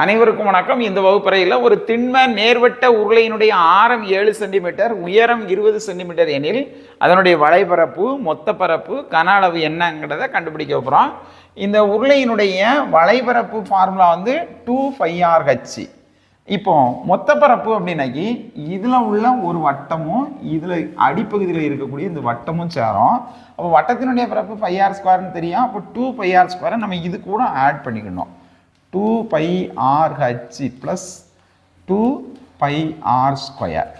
அனைவருக்கும் வணக்கம். இந்த வகுப்பறையில் ஒரு திண்ம நேர்வட்ட உருளையினுடைய ஆரம் ஏழு சென்டிமீட்டர் உயரம் இருபது சென்டிமீட்டர் எனில் அதனுடைய வளைபரப்பு மொத்த பரப்பு கன அளவு என்னங்கிறத கண்டுபிடிக்க போகிறோம் இந்த உருளையினுடைய வளைபரப்பு ஃபார்முலா வந்து டூ ஃபைவ் ஆர் ஹெச் இப்போ மொத்த பரப்பு அப்படின்னாக்கி இதில் உள்ள ஒரு வட்டமும் இதில் அடிப்பகுதியில் இருக்கக்கூடிய இந்த வட்டமும் சேரும். அப்போ வட்டத்தினுடைய பரப்பு ஃபைவ் ஆர் ஸ்கொயர்னு தெரியும். அப்போ டூ ஃபைவ் ஆர் ஸ்கொயரை நம்ம இது கூட ஆட் பண்ணிக்கணும். Two pi R H plus two pi R square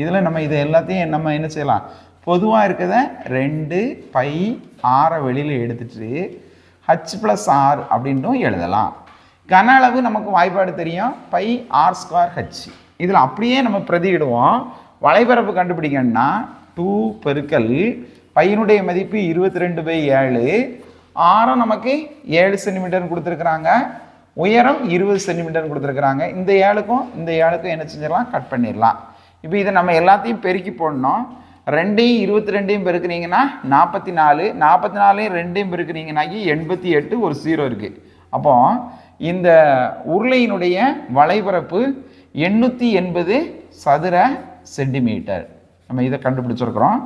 இதில் நம்ம இது எல்லாத்தையும் நம்ம என்ன செய்யலாம்? பொதுவாக இருக்கிறத ரெண்டு பை ஆரை வெளியில் எடுத்துட்டு ஹச் ப்ளஸ் ஆர் அப்படின்ட்டும் எழுதலாம். கன அளவு நமக்கு வாய்ப்பாடு தெரியும். பை ஆர் ஸ்கொயர் ஹச் இதில் அப்படியே நம்ம பிரதியிடுவோம். வளைபரப்பு கண்டுபிடிக்கணும்னா டூ பெருக்கல் பையனுடைய மதிப்பு இருபத்தி ரெண்டு பை ஏழு. ஆரம் நமக்கு ஏழு சென்டிமீட்டர்னு கொடுத்துருக்குறாங்க. உயரம் இருபது சென்டிமீட்டர் கொடுத்துருக்குறாங்க. இந்த ஏழுக்கும் இந்த ஏழுக்கும் என்ன செஞ்சிடலாம்? கட் பண்ணிடலாம். இப்போ இதை நம்ம எல்லாத்தையும் பெருக்கி போடணும். ரெண்டையும் இருபத்தி ரெண்டையும் பெருக்குனீங்கன்னா நாற்பத்தி நாலு நாற்பத்தி நாலையும் ரெண்டையும் பெருக்குனீங்கன்னாக்கி எண்பத்தி எட்டு ஒரு ஜீரோ இருக்குது அப்போ இந்த உருளையினுடைய வளைபரப்பு எண்ணூற்றி எண்பது சதுர சென்டிமீட்டர். நம்ம இதை கண்டுபிடிச்சிருக்கிறோம்.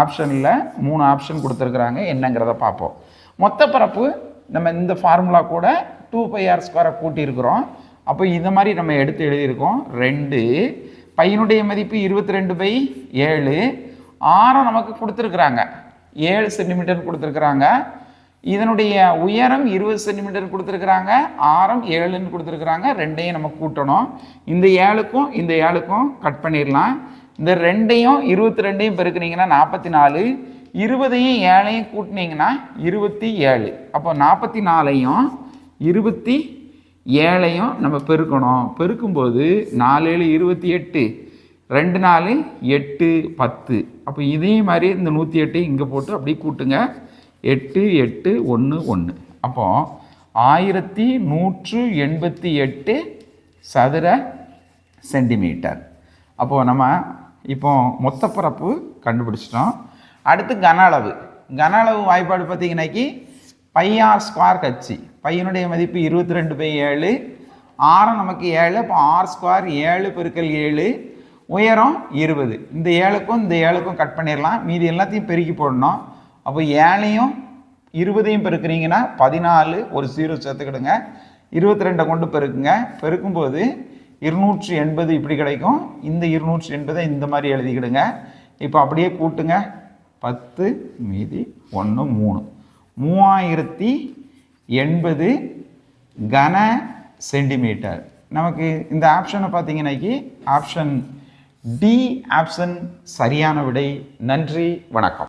ஆப்ஷனில் மூணு ஆப்ஷன் கொடுத்துருக்குறாங்க. என்னங்கிறத பார்ப்போம். மொத்த பரப்பு நம்ம இந்த ஃபார்முலா கூட டூ பை ஆர் ஸ்கொயரை கூட்டியிருக்கிறோம். அப்போ இந்த மாதிரி நம்ம எடுத்து எழுதியிருக்கோம். ரெண்டு. பையனுடைய மதிப்பு இருபத்தி ரெண்டு பை ஏழு. ஆரம் நமக்கு கொடுத்துருக்குறாங்க. ஏழு சென்டிமீட்டர் கொடுத்துருக்குறாங்க. இதனுடைய உயரம் இருபது சென்டிமீட்டர் கொடுத்துருக்குறாங்க. ஆரம் ஏழுன்னு கொடுத்துருக்குறாங்க. ரெண்டையும் நம்ம கூட்டணும். இந்த ஏழுக்கும் இந்த ஏழுக்கும் கட் பண்ணிடலாம். இந்த ரெண்டையும் இருபத்தி ரெண்டையும் பெருக்குனீங்கன்னா நாற்பத்தி நாலு. இருபதையும் ஏழையும் கூட்டினீங்கன்னா இருபத்தி ஏழு. அப்போ நாற்பத்தி நாலையும் இருபத்தி ஏழையும் நம்ம பெருக்கணும். பெருக்கும்போது நாலு ஏழு இருபத்தி எட்டு ரெண்டு நாலு எட்டு பத்து. அப்போ இதே மாதிரி இந்த நூற்றி எட்டு இங்கே போட்டு அப்படியே கூட்டுங்க. எட்டு எட்டு ஒன்று ஒன்று அப்போ ஆயிரத்தி நூற்று எண்பத்தி எட்டு சதுர சென்டிமீட்டர். அப்போது நம்ம இப்போ மொத்த பரப்பு கண்டுபிடிச்சிட்டோம். அடுத்து கன அளவு. கன அளவு வாய்ப்பாடு பார்த்தீங்கன்னாக்கி பையார் ஸ்கொயர் கட்சி பையனுடைய மதிப்பு இருபத்தி ரெண்டு பை ஏழு. ஆரம் நமக்கு ஏழு அப்போ ஆர் ஸ்கொயர் ஏழு பெருக்கல் ஏழு உயரம் இருபது. இந்த ஏழுக்கும் இந்த ஏழுக்கும் கட் பண்ணிடலாம். மீதி எல்லாத்தையும் பெருக்கி போடணும். அப்போ ஏழையும் இருபதையும் பெருக்குறீங்கன்னா பதினாலு ஒரு ஜீரோ சேர்த்துக்கிடுங்க. இருபத்தி ரெண்டை கொண்டு பெருக்குங்க. பெருக்கும்போது இருநூற்றி எண்பது இப்படி கிடைக்கும். இந்த இருநூற்றி எண்பதை இந்த மாதிரி எழுதிக்கிடுங்க. இப்போ அப்படியே கூட்டுங்க. பத்து மீதி ஒன்று மூணு. மூவாயிரத்தி எண்பது கன சென்டிமீட்டர். நமக்கு இந்த ஆப்ஷனை பார்த்தீங்கன்னாக்கி ஆப்ஷன் டி ஆப்ஷன் சரியான விடை. நன்றி வணக்கம்.